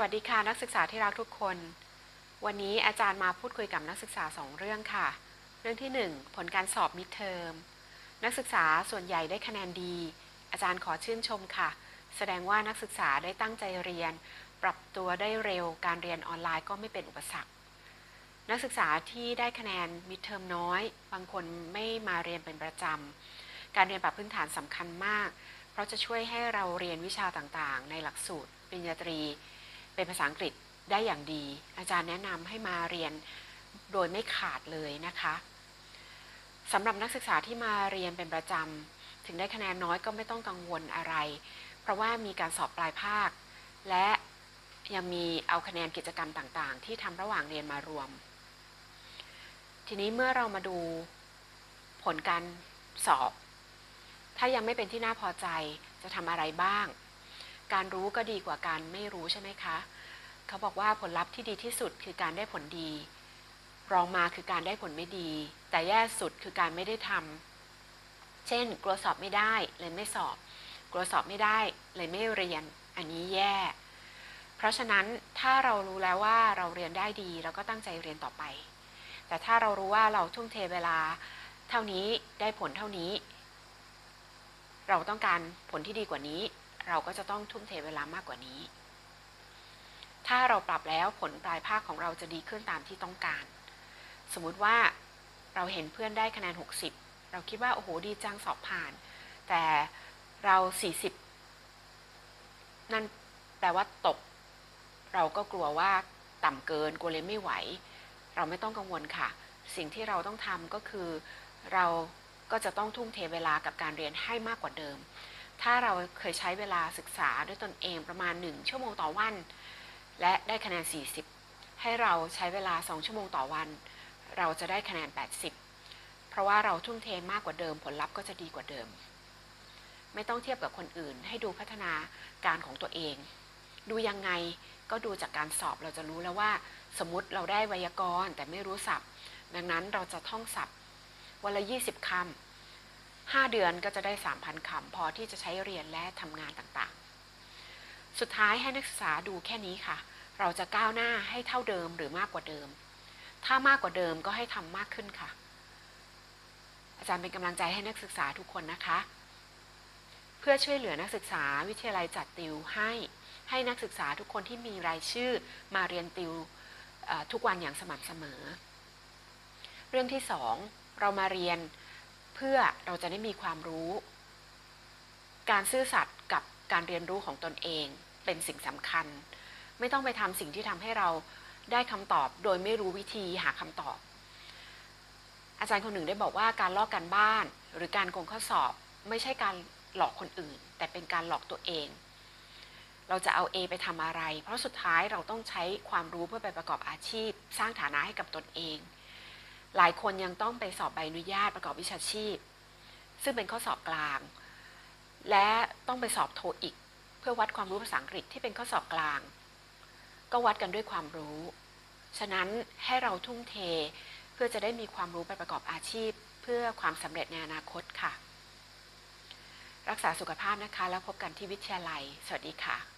วัสดีค่ะนักศึกษาที่รักทุกคน วันนี้อาจารย์มาพูดคุยกับนักศึกษาสองเรื่องค่ะ เรื่องที่หนึ่งผลการสอบมิดเทอมนักศึกษาส่วนใหญ่ได้คะแนนดี อาจารย์ขอชื่นชมค่ะ แสดงว่านักศึกษาได้ตั้งใจเรียน ปรับตัวได้เร็ว การเรียนออนไลน์ก็ไม่เป็นอุปสรรค นักศึกษาที่ได้คะแนนมิดเทอมน้อย บางคนไม่มาเรียนเป็นประจำการเรียนปรับพื้นฐานสำคัญมาก เพราะจะช่วยให้เราเรียนวิชาต่างๆ ในหลักสูตรปริญญาตรี เป็นภาษาอังกฤษได้อย่างดี อาจารย์แนะนำให้มาเรียนโดยไม่ขาดเลยนะคะสำหรับนักศึกษาที่มาเรียนเป็นประจำถึงได้คะแนนน้อยก็ไม่ต้องกังวลอะไร เพราะว่ามีการสอบปลายภาค และยังมีเอาคะแนนกิจกรรมต่างๆ ที่ทำระหว่างเรียนมารวม ทีนี้เมื่อเรามาดูผลการสอบ ถ้ายังไม่เป็นที่น่าพอใจจะทำอะไรบ้าง การรู้ก็ดีกว่าการไม่รู้ใช่ไหมคะ เขาบอกว่าผลลัพธ์ที่ดีที่สุดคือการได้ผลดี รองมาคือการได้ผลไม่ดี แต่แย่สุดคือการไม่ได้ทำเช่น กลัวสอบไม่ได้เลยไม่สอบ กลัวสอบไม่ได้เลยไม่เรียน อันนี้แย่ เพราะฉะนั้นถ้าเรารู้แล้วว่าเราเรียนได้ดีเราก็ตั้งใจเรียนต่อไป แต่ถ้าเรารู้ว่าเราทุ่มเทเวลาเท่านี้ได้ผลเท่านี้ เราต้องการผลที่ดีกว่านี้ เราก็จะต้องทุ่มเทเวลามากกว่านี้ ถ้าเราปรับแล้วผลปลายภาคของเราจะดีขึ้นตามที่ต้องการ สมมุติว่าเราเห็นเพื่อนได้คะแนน 60 เราคิดว่า โอ้โห ดีจังสอบผ่าน แต่เรา 40 นั่นแปลว่าตก เราก็กลัวว่าต่ำเกินกลัวเลยไม่ไหว เราไม่ต้องกังวลค่ะ สิ่งที่เราต้องทำก็คือเราก็จะต้องทุ่มเทเวลากับการเรียนให้มากกว่าเดิม ถ้าเราเคยใช้เวลาศึกษาด้วยตนเองประมาณ 1 ชั่วโมงต่อวัน และได้คะแนน 40 ให้เราใช้เวลา 2 ชั่วโมงต่อวัน เราจะได้คะแนน 80 เพราะว่าเราทุ่มเทมากกว่าเดิมผลลัพธ์ก็จะดีกว่าเดิม ไม่ต้องเทียบกับคนอื่น ให้ดูพัฒนาการของตัวเอง ดูยังไงก็ดูจากการสอบเราจะรู้แล้วว่า สมมติเราได้ไวยากรณ์แต่ไม่รู้ศัพท์ ดังนั้นเราจะท่องศัพท์วันละ 20 คำ 5 เดือนก็จะได้ 3,000 คำพอที่จะใช้เรียนและทำงานต่างๆ สุดท้ายให้นักศึกษาดูแค่นี้ค่ะ เราจะก้าวหน้าให้เท่าเดิมหรือมากกว่าเดิม ถ้ามากกว่าเดิมก็ให้ทำมากขึ้นค่ะ อาจารย์เป็นกำลังใจให้นักศึกษาทุกคนนะคะ เพื่อช่วยเหลือนักศึกษาวิทยาลัยจัดติวให้ให้นักศึกษาทุกคนที่มีรายชื่อมาเรียนติวทุกวันอย่างสม่ำเสมอ เรื่องที่สองเรามาเรียน เพื่อเราจะได้มีความรู้ การซื่อสัตย์กับการเรียนรู้ของตนเองเป็นสิ่งสำคัญ ไม่ต้องไปทำสิ่งที่ทำให้เราได้คำตอบโดยไม่รู้วิธีหาคำตอบ อาจารย์คนหนึ่งได้บอกว่าการลอกการบ้าน หรือการโกงข้อสอบ ไม่ใช่การหลอกคนอื่น แต่เป็นการหลอกตัวเอง เราจะเอา A ไปทำอะไร เพราะสุดท้ายเราต้องใช้ความรู้เพื่อไปประกอบอาชีพ สร้างฐานะให้กับตนเอง หลายคนยังต้องไปสอบใบอนุญาตประกอบวิชาชีพ ซึ่งเป็นข้อสอบกลาง และต้องไปสอบโทอีก เพื่อวัดความรู้ภาษาอังกฤษที่เป็นข้อสอบกลาง ก็วัดกันด้วยความรู้ ฉะนั้นให้เราทุ่มเทเพื่อจะได้มีความรู้ไปประกอบอาชีพ เพื่อความสำเร็จในอนาคตค่ะ รักษาสุขภาพนะคะ แล้วพบกันที่วิทยาลัย สวัสดีค่ะ